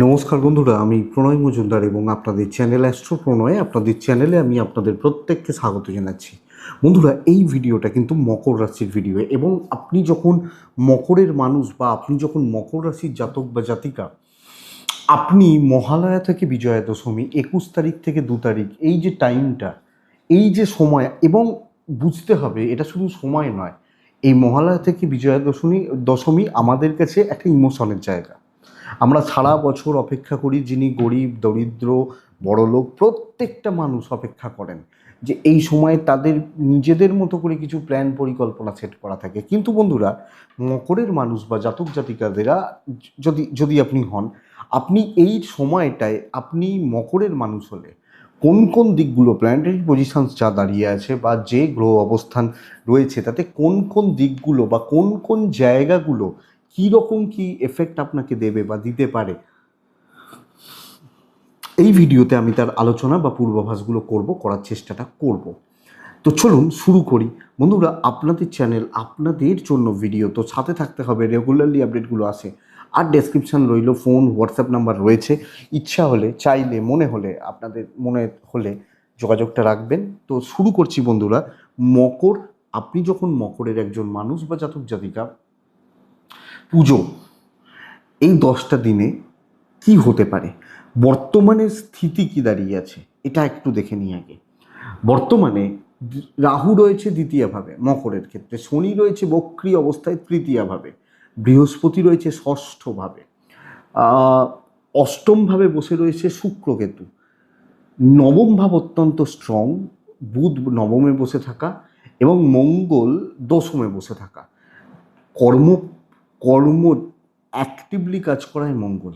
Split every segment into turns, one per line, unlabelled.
নমস্কার বন্ধুরা, আমি প্রণয় মজুমদার এবং আপনাদের চ্যানেল অ্যাস্ট্রো প্রণয়, আপনাদের চ্যানেলে আমি আপনাদের প্রত্যেককে স্বাগত জানাচ্ছি। বন্ধুরা, এই ভিডিওটা কিন্তু মকর রাশির ভিডিও এবং আপনি যখন মকরের মানুষ বা আপনি যখন মকর রাশির জাতক বা জাতিকা, আপনি মহালয়া থেকে বিজয়া দশমী, একুশ তারিখ থেকে দু তারিখ, এই যে টাইমটা এই যে সময় এবং বুঝতে হবে এটা শুধু সময় নয়, এই মহালয়া থেকে বিজয়া দশমী দশমী আমাদের কাছে একটা ইমোশনের জায়গা। আমরা সারা বছর অপেক্ষা করি যিনি গরিব, দরিদ্র, বড়লোক, প্রত্যেকটা মানুষ অপেক্ষা করেন যে এই সময় তাদের নিজেদের মতো করে কিছু প্ল্যান পরিকল্পনা সেট করা থাকে। কিন্তু বন্ধুরা, মকরের মানুষ বা জাতক জাতিকাদেরা যদি যদি আপনি হন, আপনি এই সময়টায় আপনি মকরের মানুষ হলে কোন কোন দিকগুলো প্ল্যানেটারি পজিশনস যা দাঁড়িয়ে আছে বা যে গ্রহ অবস্থান রয়েছে, তাতে কোন কোন দিকগুলো বা কোন কোন জায়গাগুলো কী রকম কী এফেক্ট আপনাকে দেবে বা দিতে পারে? এই ভিডিওতে আমি তার আলোচনা বা পূর্বাভাসগুলো করব, করার চেষ্টাটা করব। তো চলুন শুরু করি। বন্ধুরা, আপনাদের চ্যানেল আপনাদের জন্য ভিডিও তো সাথে থাকতে হবে রেগুলারলি আপডেটগুলো আসে। আর ডেসক্রিপশান রইল ফোন হোয়াটসঅ্যাপ নাম্বার রয়েছে। ইচ্ছা হলে, চাইলে, মনে হলে, আপনাদের মনে হলে যোগাযোগটা রাখবেন। তো শুরু করছি বন্ধুরা, মকর, আপনি যখন মকরের একজন মানুষ বা জাতক জাতিকা পুজো। এই দশটা দিনে কি হতে পারে? বর্তমানে স্থিতি কি দাঁড়িয়ে আছে? এটা একটু দেখে নিই আগে। বর্তমানে রাহু রয়েছে দ্বিতীয়ভাবে মকরের ক্ষেত্রে। শনি রয়েছে বক্রি অবস্থায় তৃতীয়ভাবে বৃহস্পতি রয়েছে ষষ্ঠভাবে অষ্টমভাবে বসে রয়েছে শুক্রকেতু নবম ভাব অত্যন্ত স্ট্রং বুধ নবমে বসে থাকা এবং মঙ্গল দশমে বসে থাকা। কর্ম কর্ম অ্যাক্টিভলি কাজ করায় মঙ্গল।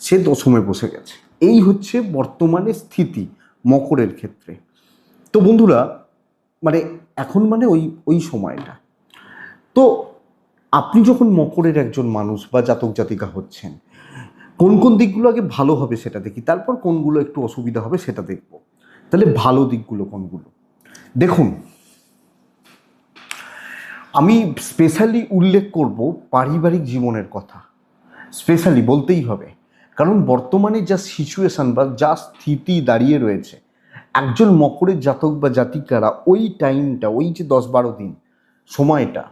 সে দশমে বসে গেছে। এই হচ্ছে বর্তমানে স্থিতি মকরের ক্ষেত্রে। তো বন্ধুরা মানে এখন মানে ওই ওই সময়টা। তো আপনি যখন মকরের একজন মানুষ বা জাতক জাতিকা হচ্ছেন, কোন কোন দিকগুলো আগে ভালো হবে সেটা দেখি, তারপর কোনগুলো একটু অসুবিধা হবে সেটা দেখব। তাহলে ভালো দিকগুলো কোনগুলো? দেখুন আমি স্পেশালি উল্লেখ করব পারিবারিক জীবনের কথা। স্পেশালি বলতেই হবে। কারণ বর্তমানে যা সিচুয়েশন বা যা স্থিতি দাঁড়িয়ে রয়েছে, একজন মকরের জাতক বা জাতিকারা ওই টাইমটা ওই যে দশ বারো দিন, সময়টা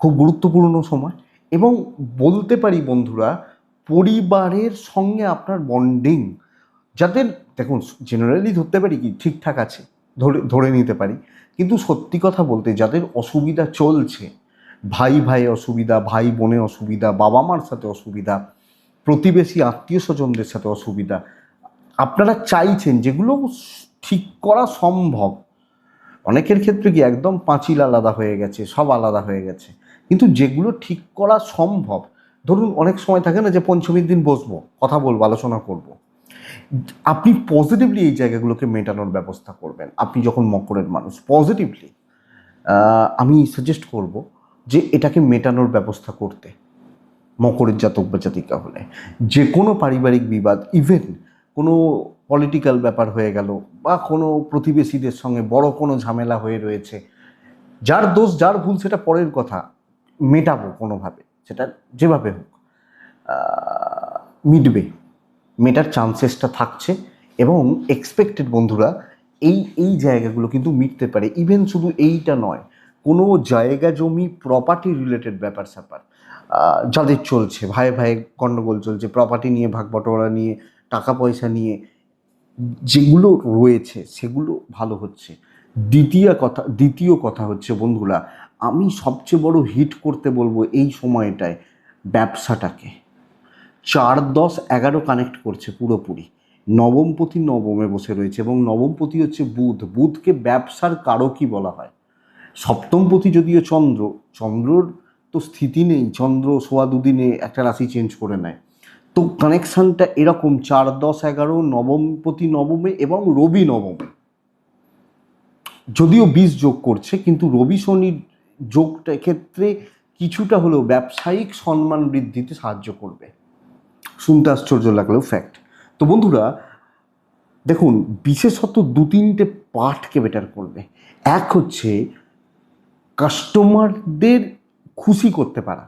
খুব গুরুত্বপূর্ণ সময়। এবং বলতে পারি বন্ধুরা, পরিবারের সঙ্গে আপনার বন্ডিং যাদের, দেখুন জেনারেলি ধরতে পারি কি, ঠিকঠাক আছে, ধরে ধরে নিতে পারি। কিন্তু সত্যি কথা বলতে যাদের অসুবিধা চলছে, ভাই ভাই অসুবিধা, ভাই বোনে অসুবিধা, বাবা মার সাথে অসুবিধা, প্রতিবেশী আত্মীয় স্বজনদের সাথে অসুবিধা, আপনারা চাইছেন যেগুলো ঠিক করা সম্ভব অনেকের ক্ষেত্রে কি একদম পাঁচিল আলাদা হয়ে গেছে, সব আলাদা হয়ে গেছে কিন্তু যেগুলো ঠিক করা সম্ভব, ধরুন অনেক সময় থাকে না যে পঞ্চমীর দিন বসবো, কথা বলব, আলোচনা করব। আপনি পজিটিভলি এই জায়গাগুলোকে মেটানোর ব্যবস্থা করবেন। আপনি যখন মকরের মানুষ পজিটিভলি আমি সাজেস্ট করব যে এটাকে মেটানোর ব্যবস্থা করতে, মকরের জাতক বা জাতিকা হলে। যে কোনো পারিবারিক বিবাদ ইভেন কোনো পলিটিক্যাল ব্যাপার হয়ে গেল বা কোনো প্রতিবেশীদের সঙ্গে বড় কোনো ঝামেলা হয়ে রয়েছে, যার দোষ, যার ভুল সেটা পরের কথা, মেটাবো কোনোভাবে। সেটা যেভাবে হোক মিটবে। মেটার চান্সেসটা থাকছে এবং এক্সপেক্টেড বন্ধুরা এই এই জায়গাগুলো কিন্তু মিটতে পারে। ইভেন শুধু এইটা নয়, কোনো জায়গা জমি প্রপার্টি রিলেটেড ব্যাপার স্যাপার। যাদের চলছে, ভাই ভাই গণ্ডগোল চলছে প্রপার্টি নিয়ে ভাগ বটোয়ারা নিয়ে, টাকা পয়সা নিয়ে, যেগুলো রয়েছে সেগুলো ভালো হচ্ছে। দ্বিতীয় কথা দ্বিতীয় কথা হচ্ছে বন্ধুরা, আমি সবচেয়ে বড় হিট করতে বলব এই সময়টায় ব্যবসাটাকে। চার দশ এগারো কানেক্ট করছে পুরোপুরি। নবমপতি নবমে বসে রয়েছে এবং নবমপতি হচ্ছে বুধ। বুধকে ব্যবসার কারকই বলা হয়। সপ্তমপতি যদিও চন্দ্র, চন্দ্রর তো স্থিতি নেই। চন্দ্র সোয়া দুদিনে একটা রাশি চেঞ্জ করে নেয়। তো কানেকশানটা এরকম, চার দশ এগারো নবমপতি নবমে এবং রবি নবমে। যদিও বিষ যোগ করছে, কিন্তু রবি শনির যোগটা ক্ষেত্রে কিছুটা হলেও ব্যবসায়িক সম্মান বৃদ্ধিতে সাহায্য করবে। শুনতে আশ্চর্য লাগলেও ফ্যাক্ট তো বন্ধুরা, দেখুন, বিশেষত দু তিনটে পার্টকে বেটার করবে। এক হচ্ছে কাস্টমারদের খুশি করতে পারা।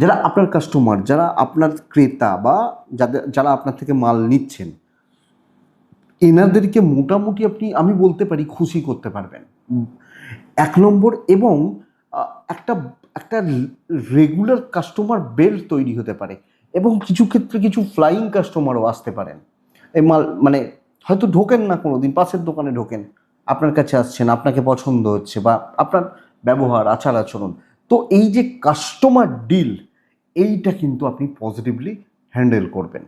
যারা আপনার কাস্টমার যারা আপনার ক্রেতা বা যাদের, যারা আপনার থেকে মাল নিচ্ছেন, এনাদেরকে মোটামুটি আপনি, আমি বলতে পারি, খুশি করতে পারবেন। এক নম্বর এবং একটা একটা রেগুলার কাস্টমার বেল্ট তৈরি হতে পারে। এবং কিছু ক্ষেত্রে কিছু ফ্লাইং কাস্টমারও আসতে পারেন। এই মাল মানে হয়তো ঢোকেন না কোনো দিন পাশের দোকানে ঢোকেন, আপনার কাছে আসছেন, আপনাকে পছন্দ হচ্ছে বা আপনার ব্যবহার, আচার আচরণ। তো এই যে কাস্টমার ডিল এইটা কিন্তু আপনি পজিটিভলি হ্যান্ডেল করবেন।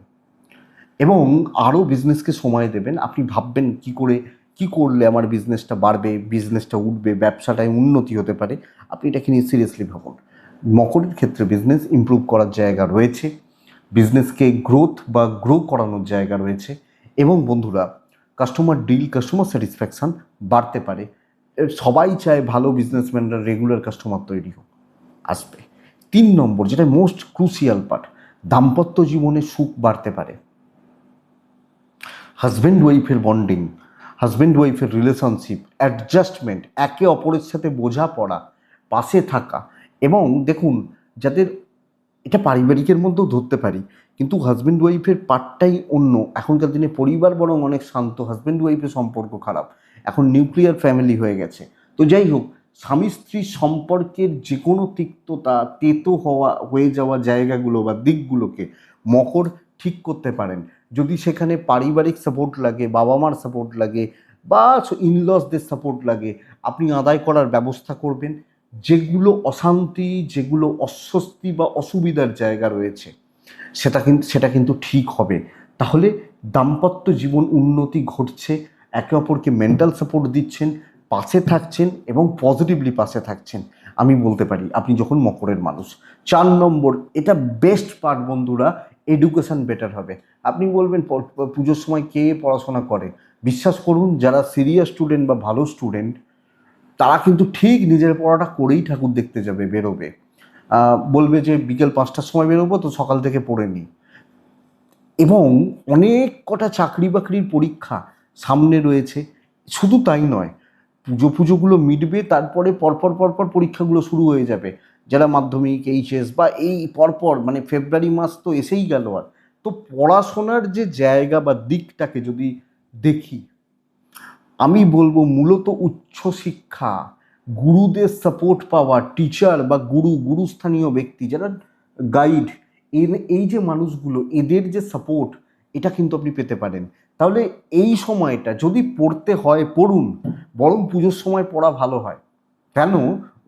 এবং আরও বিজনেসকে সময় দেবেন, আপনি ভাববেন কি করে, কি করলে আমার বিজনেসটা বাড়বে বিজনেসটা উঠবে, ব্যবসাটায় উন্নতি হতে পারে। আপনি এটাকে নিয়ে সিরিয়াসলি ভাবুন। মকরের ক্ষেত্রে বিজনেস ইমপ্রুভ করার জায়গা রয়েছে। বিজনেসকে গ্রোথ বা গ্রো করানোর জায়গা রয়েছে এবং বন্ধুরা কাস্টমার ডিল কাস্টমার স্যাটিসফ্যাকশান বাড়তে পারে। সবাই চায় ভালো বিজনেসম্যানরা রেগুলার কাস্টমার তৈরি হোক। আসবে। তিন নম্বর, যেটা মোস্ট ক্রুশিয়াল পার্ট দাম্পত্য জীবনে সুখ বাড়তে পারে। হাজব্যান্ড ওয়াইফের বন্ডিং হাজব্যান্ড ওয়াইফের রিলেশনশিপ অ্যাডজাস্টমেন্ট একে অপরের সাথে বোঝাপড়া, পাশে থাকা এবং দেখুন, যাদের এটা পারিবারিকের মধ্যেও ধরতে পারি। কিন্তু হাজব্যান্ড ওয়াইফের পার্টটাই অন্য। এখনকার দিনে পরিবার বরং অনেক শান্ত। হাজব্যান্ড ওয়াইফের সম্পর্ক খারাপ। এখন নিউক্লিয়ার ফ্যামিলি হয়ে গেছে। তো যাই হোক, স্বামী স্ত্রী সম্পর্কের যে কোনো তিক্ততা, তেতো হওয়া, হয়ে যাওয়া জায়গাগুলো বা দিকগুলোকে মকর ঠিক করতে পারেন। যদি সেখানে পারিবারিক সাপোর্ট লাগে বাবা মার সাপোর্ট লাগে বা ইনলসদের সাপোর্ট লাগে, আপনি আদায় করার ব্যবস্থা করবেন। যেগুলো অশান্তি, যেগুলো অস্বস্তি বা অসুবিধার জায়গা রয়েছে, সেটা কিন্তু সেটা কিন্তু ঠিক হবে। তাহলে দাম্পত্য জীবন উন্নতি ঘটছে, একে অপরকে মেন্টাল সাপোর্ট দিচ্ছেন, পাশে থাকছেন এবং পজিটিভলি পাশে থাকছেন। আমি বলতে পারি, আপনি যখন মকরের মানুষ, চার নম্বর, এটা বেস্ট পার্ট বন্ধুরা এডুকেশন বেটার হবে। আপনি বলবেন পুজোর সময় কে পড়াশোনা করে? বিশ্বাস করুন, যারা সিরিয়াস স্টুডেন্ট বা ভালো স্টুডেন্ট তারা কিন্তু ঠিক নিজের পড়াটা করেই ঠাকুর দেখতে যাবে, বেরোবে। বলবে যে বিকেল পাঁচটার সময় বেরোবো, তো সকাল থেকে পড়ে নিই এবং অনেক কটা চাকরি বাকরির পরীক্ষা সামনে রয়েছে। শুধু তাই নয়, পুজো পুজোগুলো মিটবে, তারপরে পরপর পরপর পরীক্ষাগুলো শুরু হয়ে যাবে। যারা মাধ্যমিক, এইচএস বা এই পরপর মানে ফেব্রুয়ারি মাস তো এসেই গেল আর। তো পড়াশোনার যে জায়গা বা দিকটাকে যদি দেখি আমি বলব মূলত উচ্চশিক্ষা গুরুদের সাপোর্ট পাওয়া টিচার বা গুরু, গুরুস্থানীয় ব্যক্তি যারা গাইড এর এই যে মানুষগুলো, এদের যে সাপোর্ট এটা কিন্তু আপনি পেতে পারেন। তাহলে এই সময়টা যদি পড়তে হয়, পড়ুন, বরং পুজোর সময় পড়া ভালো হয়। কেন?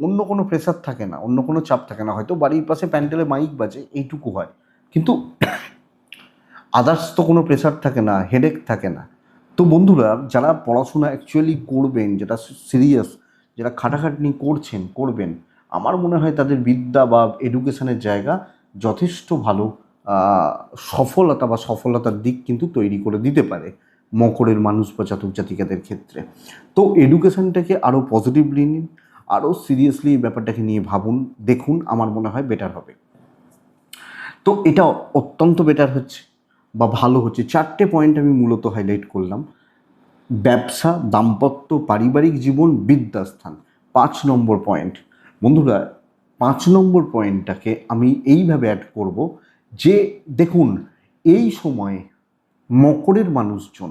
অন্য কোনো প্রেশার থাকে না, অন্য কোনো চাপ থাকে না। হয়তো বাড়ির পাশে প্যান্ডেলে মাইক বাজে, এইটুকু হয়। কিন্তু আদার্স তো কোনো প্রেশার থাকে না হেডেক থাকে না। তো বন্ধুরা, যারা পড়াশোনা অ্যাকচুয়ালি করবেন, যেটা সিরিয়াস যারা খাটাখাটনি করছেন, করবেন, আমার মনে হয় তাদের বিদ্যা বা এডুকেশনের জায়গা যথেষ্ট ভালো সফলতা বা সফলতার দিক কিন্তু তৈরি করে দিতে পারে মকরের মানুষ বা জাতক জাতিকাদের ক্ষেত্রে। তো এডুকেশনটাকে আরও পজিটিভলি নিন আরও সিরিয়াসলি ব্যাপারটাকে নিয়ে ভাবুন, দেখুন, আমার মনে হয় বেটার হবে। তো এটা অত্যন্ত বেটার হচ্ছে। বা ভালো হচ্ছে। চারটে পয়েন্ট আমি মূলত হাইলাইট করলাম। ব্যবসা, দাম্পত্য, পারিবারিক জীবন, বিদ্যাস্থান। পাঁচ নম্বর পয়েন্ট বন্ধুরা, পাঁচ নম্বর পয়েন্টটাকে আমি এইভাবে অ্যাড করব যে, দেখুন, এই সময়ে মকরের মানুষজন,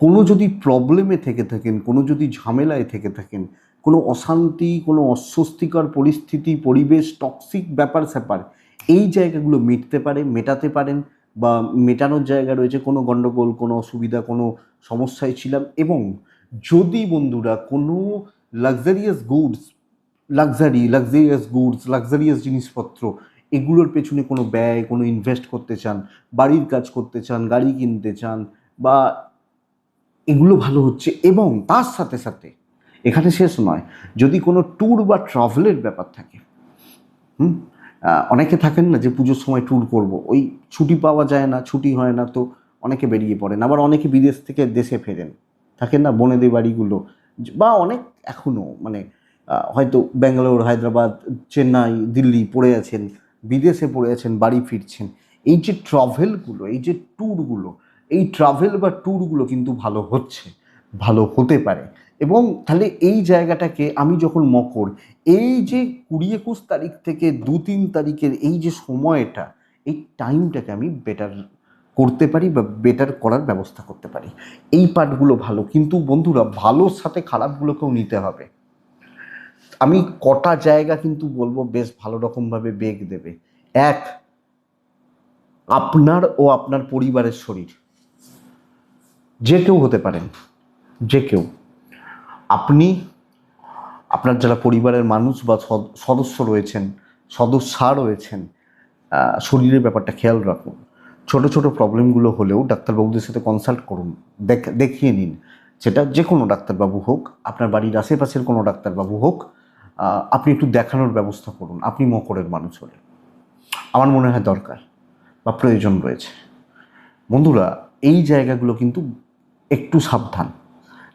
কোনো যদি প্রবলেমে থেকে থাকেন, কোনো যদি ঝামেলায় থেকে থাকেন, কোনো অশান্তি, কোনো অস্বস্তিকর পরিস্থিতি, পরিবেশ টক্সিক ব্যাপার স্যাপার এই জায়গাগুলো মিটতে পারে, মেটাতে পারেন। বা মেটানোর জায়গা রয়েছে, কোনো গণ্ডগোল কোনো অসুবিধা, কোনো সমস্যায় ছিলাম এবং যদি বন্ধুরা কোনো luxurious goods luxury luxurious goods luxurious জিনিসপত্র এগুলোর পেছনে কোনো ব্যয়, কোনো ইনভেস্ট করতে চান, বাড়ির কাজ করতে চান, গাড়ি কিনতে চান বা এগুলো ভালো হচ্ছে এবং তার সাথে সাথে এখানে শেষ নয়, যদি কোনো ট্যুর বা ট্রাভেলের ব্যাপার থাকে, হুম? অনেকে থাকেন না যে পুজোর সময় ট্যুর করব। ওই ছুটি পাওয়া যায় না, ছুটি হয় না তো অনেকে বেরিয়ে পড়েন। আবার অনেকে বিদেশ থেকে দেশে ফেরেন। থাকেন না বনেদের বাড়িগুলো। বা অনেক এখনও মানে হয়তো ব্যাঙ্গালোর, হায়দ্রাবাদ, চেন্নাই, দিল্লি পড়ে আছেন, বিদেশে পড়ে আছেন, বাড়ি ফিরছেন। এই যে ট্রাভেলগুলো এই যে ট্যুরগুলো এই ট্রাভেল বা ট্যুরগুলো কিন্তু ভালো হচ্ছে, ভালো হতে পারে। এবং তাহলে এই জায়গাটাকে আমি যখন মকর, এই যে কুড়ি একুশ তারিখ থেকে দু তিন তারিখের এই যে সময়টা, এই টাইমটাকে আমি বেটার করতে পারি বা বেটার করার ব্যবস্থা করতে পারি। এই পার্টগুলো ভালো, কিন্তু বন্ধুরা ভালোর সাথে খারাপগুলোকেও নিতে হবে। আমি কটা জায়গা কিন্তু বলব বেশ ভালো রকমভাবে বেগ দেবে। এক, আপনার ও আপনার পরিবারের শরীর। যে কেউ হতে পারেন, যে কেউ। আপনি, আপনার যারা পরিবারের মানুষ বা সদ- সদস্য রয়েছেন, সদস্যা রয়েছেন শরীরের ব্যাপারটা খেয়াল রাখুন। ছোট ছোট প্রবলেমগুলো হলেও ডাক্তারবাবুদের সাথে কনসাল্ট করুন। দেখ- দেখিয়ে নিন সেটা যে কোনো ডাক্তারবাবু হোক, আপনার বাড়ির আশেপাশের কোনো ডাক্তারবাবু হোক আপনি একটু দেখানোর ব্যবস্থা করুন। আপনি মকরের মানুষ হলে আমার মনে হয় দরকার বা প্রয়োজন রয়েছে। বন্ধুরা, এই জায়গাগুলো কিন্তু একটু সাবধান।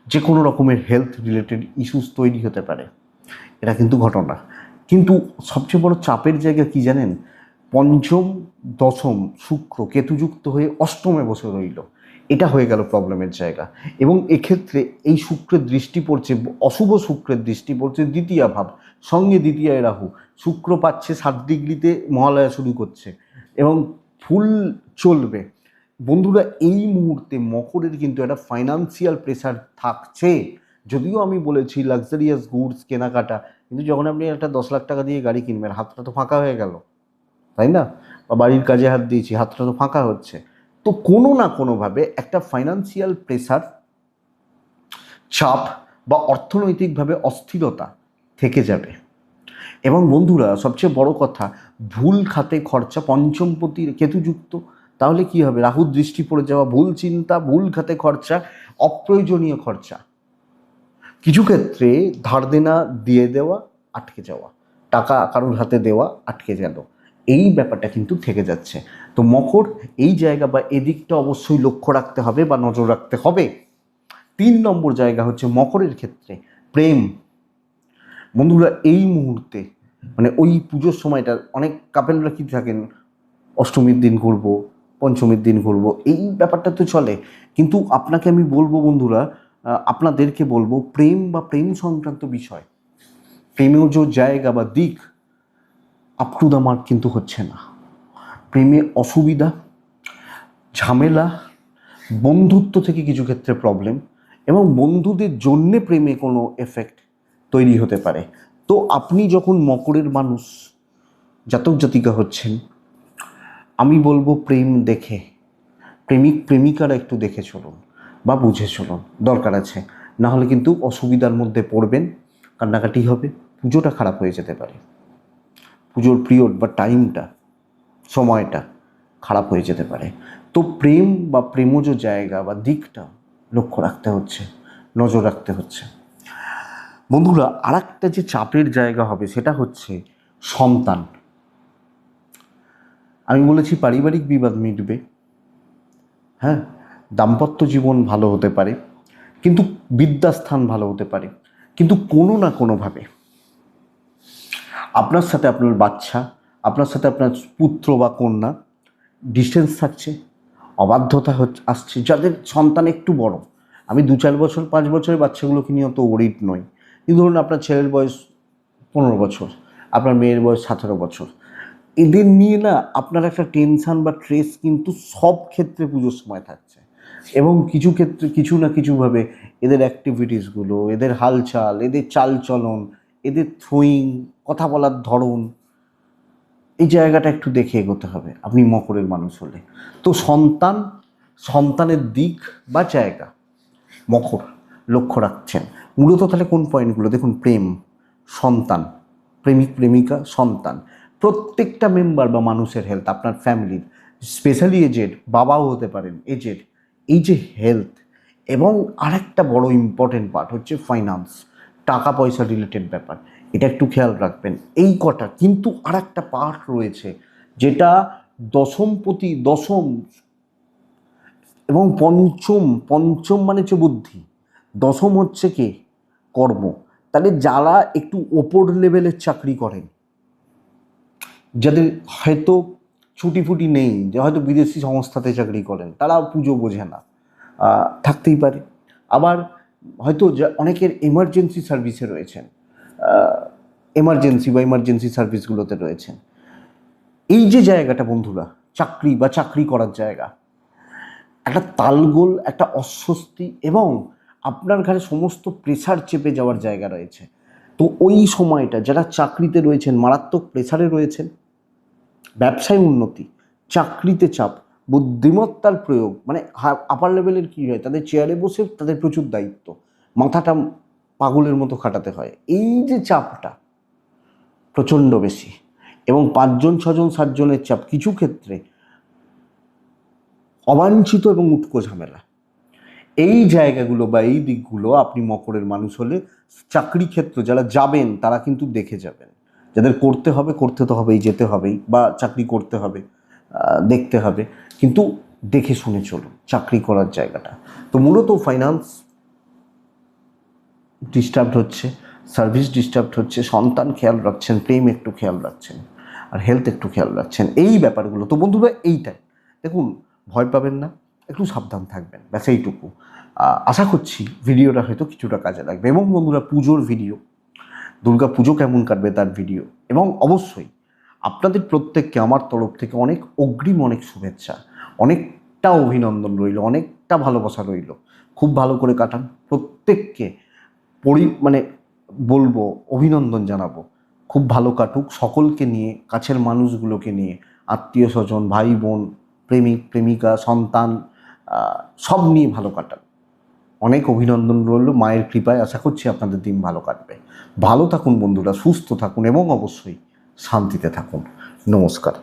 যে কোনো রকমের হেলথ রিলেটেড ইস্যুস তৈরি হতে পারে। এটা কিন্তু ঘটনা। কিন্তু সবচেয়ে বড় চাপের জায়গা কি জানেন? পঞ্চম, দশম শুক্র কেতুযুক্ত হয়ে অষ্টমে বসে রইল। এটা হয়ে গেল প্রবলেমের জায়গা। এবং এক্ষেত্রে এই শুক্রের দৃষ্টি পড়ছে, অশুভ শুক্রের দৃষ্টি পড়ছে, দ্বিতীয় ভাব। সঙ্গে দ্বিতীয় রাহু। শুক্র পাচ্ছে সাত ডিগ্রিতে মহালয়া শুরু করছে। এবং ফুল চলবে। বন্ধুরা, এই মুহূর্তে মকরের কিন্তু একটা ফাইনান্সিয়াল প্রেশার থাকছে। যদিও আমি বলেছি লাক্সারিয়াস গুডস কেনাকাটা, কিন্তু যখন আপনি একটা দশ লাখ টাকা দিয়ে গাড়ি কিনবেন, হাতটা তো ফাঁকা হয়ে গেল, তাই না? বা বাড়ির কাজে হাত দিয়েছি, হাতটা তো ফাঁকা হচ্ছে। তো কোনো না কোনোভাবে একটা ফাইনান্সিয়াল প্রেশার চাপ বা অর্থনৈতিকভাবে অস্থিরতা থেকে যাবে। এবং বন্ধুরা, সবচেয়ে বড় কথা, ভুল খাতে খরচা পঞ্চমপতির কেতুযুক্ত। তাহলে কি হবে? রাহুর দৃষ্টি পড়ে যাওয়া, ভুল চিন্তা, ভুল খাতে খরচা, অপ্রয়োজনীয় খরচা। কিছু ক্ষেত্রে ধার দেনা, দিয়ে দেওয়া, আটকে যাওয়া। টাকা কারোর হাতে দেওয়া, আটকে গেল। এই ব্যাপারটা কিন্তু থেকে যাচ্ছে। তো মকর এই জায়গা বা এদিকটা অবশ্যই লক্ষ্য রাখতে হবে বা নজর রাখতে হবে। তিন নম্বর জায়গা হচ্ছে মকরের ক্ষেত্রে প্রেম। বন্ধুরা, এই মুহূর্তে মানে ওই পুজোর সময়টা, অনেক কাপেলরা কি থাকেন? অষ্টমীর দিন ঘুরবো পঞ্চমীর দিন ঘুরবো, এই ব্যাপারটা তো চলে। কিন্তু আপনাকে আমি বলব বন্ধুরা আপনাদেরকে বলব প্রেম বা প্রেম সংক্রান্ত বিষয়। প্রেমেও যে জায়গা বা দিক আপ টু দ্য মার্ক কিন্তু হচ্ছে না। প্রেমে অসুবিধা, ঝামেলা, বন্ধুত্ব থেকে কিছু ক্ষেত্রে প্রবলেম এবং বন্ধুদের জন্যে প্রেমে কোনো এফেক্ট তৈরি হতে পারে। তো আপনি যখন মকরের মানুষ জাতক জাতিকা হচ্ছেন আমি বলব প্রেম দেখে। প্রেমিক, প্রেমিকারা একটু দেখে চলুন বা বুঝে চলুন, দরকার আছে। না হলে কিন্তু অসুবিধার মধ্যে পড়বেন, কান্নাকাটি হবে, পুজোটা খারাপ হয়ে যেতে পারে। পুজোর পিরিয়ড বা টাইমটা সময়টা খারাপ হয়ে যেতে পারে। তো প্রেম বা প্রেমজ জায়গা বা দিকটা লক্ষ্য রাখতে হচ্ছে, নজর রাখতে হচ্ছে। বন্ধুরা আর যে চাপের জায়গা হবে সেটা হচ্ছে সন্তান। আমি বলেছি পারিবারিক বিবাদ মিটবে। হ্যাঁ দাম্পত্য জীবন ভালো হতে পারে, কিন্তু বিদ্যাস্থান ভালো হতে পারে, কিন্তু কোনো না কোনোভাবে। আপনার সাথে আপনার বাচ্চা, আপনার সাথে আপনার পুত্র বা কন্যা ডিস্টেন্স থাকছে, অবাধ্যতা হচ্ছে, আসছে। যাদের সন্তান একটু বড়, আমি দু চার বছর, পাঁচ বছরের বাচ্চাগুলোকে নিয়ে অত ওরিড নই। কিন্তু ধরুন আপনার ছেলের বয়স পনেরো বছর, আপনার মেয়ের বয়স সতেরো বছর এদের নিয়ে না আপনার একটা টেনশন বা ট্রেস কিন্তু সব ক্ষেত্রে পুজোর সময় থাকছে। এবং কিছু ক্ষেত্রে কিছু না কিছুভাবে এদের অ্যাক্টিভিটিসগুলো এদের হালচাল, এদের চালচলন, এদের থ্রোয়িং কথা বলার ধরন, এই জায়গাটা একটু দেখে এগোতে হবে। আপনি মকরের মানুষ হলে। তো সন্তান, সন্তানের দিক বা জায়গা, মকর লক্ষ্য রাখছেন। মূলত তাহলে কোন পয়েন্টগুলো দেখুন, প্রেম, সন্তান, প্রেমিক, প্রেমিকা, সন্তান। প্রত্যেকটা মেম্বার বা মানুষের হেলথ আপনার ফ্যামিলির স্পেশালি এজেড বাবাও হতে পারেন এজেড এই যে হেলথ এবং আরেকটা বড় ইম্পর্টেন্ট পার্ট হচ্ছে ফাইন্যান্স টাকা পয়সা রিলেটেড ব্যাপার, এটা একটু খেয়াল রাখবেন, এই কটা কিন্তু আর একটা পার্ট রয়েছে, যেটা দশমপতি দশম এবং পঞ্চম পঞ্চম মানে হচ্ছে বুদ্ধি, দশম হচ্ছে কে? কর্ম, তাহলে যারা একটু ওপর লেভেলের চাকরি করেন যাদের হয়তো ছুটি ফুটি নেই, যে হয়তো বিদেশি সংস্থাতে চাকরি করেন তারা পুজো বোঝে না। থাকতেই পারে। আবার হয়তো অনেকের এমার্জেন্সি সার্ভিসে রয়েছেন এমার্জেন্সি বা এমার্জেন্সি সার্ভিসগুলোতে রয়েছেন। এই যে জায়গাটা বন্ধুরা, চাকরি বা চাকরি করার জায়গা, একটা তালগোল, একটা অস্বস্তি এবং আপনার ঘাড়ে সমস্ত প্রেসার চেপে যাওয়ার জায়গা রয়েছে। তো ওই সময়টা যারা চাকরিতে রয়েছেন, মারাত্মক প্রেসারে রয়েছেন ব্যবসায় উন্নতি, চাকরিতে চাপ, বুদ্ধিমত্তার প্রয়োগ মানে আপার লেভেলের কী হয়? তাদের চেয়ারে বসে তাদের প্রচুর দায়িত্ব, মাথাটা পাগলের মতো খাটাতে হয়। এই যে চাপটা প্রচণ্ড বেশি এবং পাঁচজন, ছজন, সাতজনের চাপ কিছু ক্ষেত্রে অবাঞ্ছিত এবং উটকো ঝামেলা। এই জায়গাগুলো বা এই দিকগুলো আপনি মকরের মানুষ হলে চাকরি ক্ষেত্র যারা যাবেন তারা কিন্তু দেখে যাবেন। যাদের করতে হবে, করতে তো হবেই, যেতে হবেই বা চাকরি করতে হবে দেখতে হবে। কিন্তু দেখে শুনে চলুন চাকরি করার জায়গাটা। তো মূলত ফাইন্যান্স ডিস্টার্বড হচ্ছে সার্ভিস ডিস্টার্বড হচ্ছে, সন্তান খেয়াল রাখছেন, প্রেম একটু খেয়াল রাখছেন, আর হেলথ একটু খেয়াল রাখছেন। এই ব্যাপারগুলো, তো বন্ধুরা এইটাই। দেখুন, ভয় পাবেন না, একটু সাবধান থাকবেন, ব্যাস এইটুকু। আশা করছি, ভিডিওটা হয়তো কিছুটা কাজে লাগবে। এবং বন্ধুরা, পুজোর ভিডিও দুর্গা পুজো কেমন কাটবে তার ভিডিও এবং অবশ্যই আপনাদের প্রত্যেককে আমার তরফ থেকে অনেক অগ্রিম অনেক শুভেচ্ছা, অনেকটা অভিনন্দন রইল, অনেকটা ভালোবাসা রইল। খুব ভালো করে কাটান, প্রত্যেককে পরি মানে বলব, অভিনন্দন জানাব। খুব ভালো কাটুক, সকলকে নিয়ে, কাছের মানুষগুলোকে নিয়ে, আত্মীয় স্বজন, ভাই বোন, প্রেমিক, প্রেমিকা, সন্তান সব নিয়ে ভালো কাটান। অনেক অভিনন্দন রইল। মায়ের কৃপায় আশা করছি আপনাদের দিন ভালো কাটবে। ভালো থাকুন বন্ধুরা, সুস্থ থাকুন এবং অবশ্যই শান্তিতে থাকুন। নমস্কার।